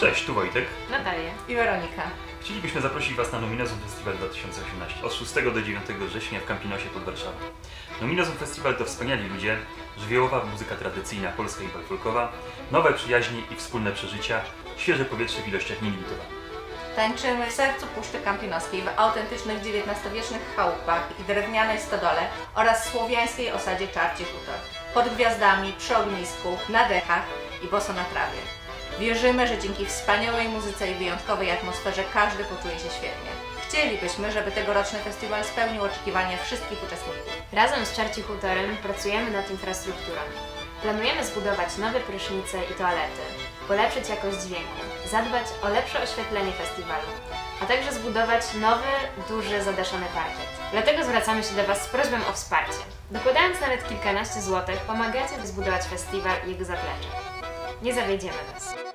Cześć, tu Wojtek. Natalia. i Weronika. Chcielibyśmy zaprosić Was na Nominazum Festival 2018 od 6 do 9 września w Campinosie pod Warszawą. Nominazum Festival to wspaniali ludzie, żywiołowa muzyka tradycyjna, polska i folkowa, nowe przyjaźnie i wspólne przeżycia, świeże powietrze w ilościach nielimitowanych. Tańczymy w sercu Puszczy Kampinoskiej, w autentycznych XIX-wiecznych chałupach i drewnianej stodole oraz słowiańskiej osadzie Czarci Hutor. Pod gwiazdami, przy ognisku, na dechach i boso na trawie. Wierzymy, że dzięki wspaniałej muzyce i wyjątkowej atmosferze każdy poczuje się świetnie. Chcielibyśmy, żeby tegoroczny festiwal spełnił oczekiwania wszystkich uczestników. Razem z Czarci Hutorem pracujemy nad infrastrukturą. Planujemy zbudować nowe prysznice i toalety, polepszyć jakość dźwięku, zadbać o lepsze oświetlenie festiwalu, a także zbudować nowy, duży, zadaszony parkiet. Dlatego zwracamy się do Was z prośbą o wsparcie. Dokładając nawet kilkanaście złotych, pomagacie, by zbudować festiwal i jego zaplecze. Не завидуйте нас.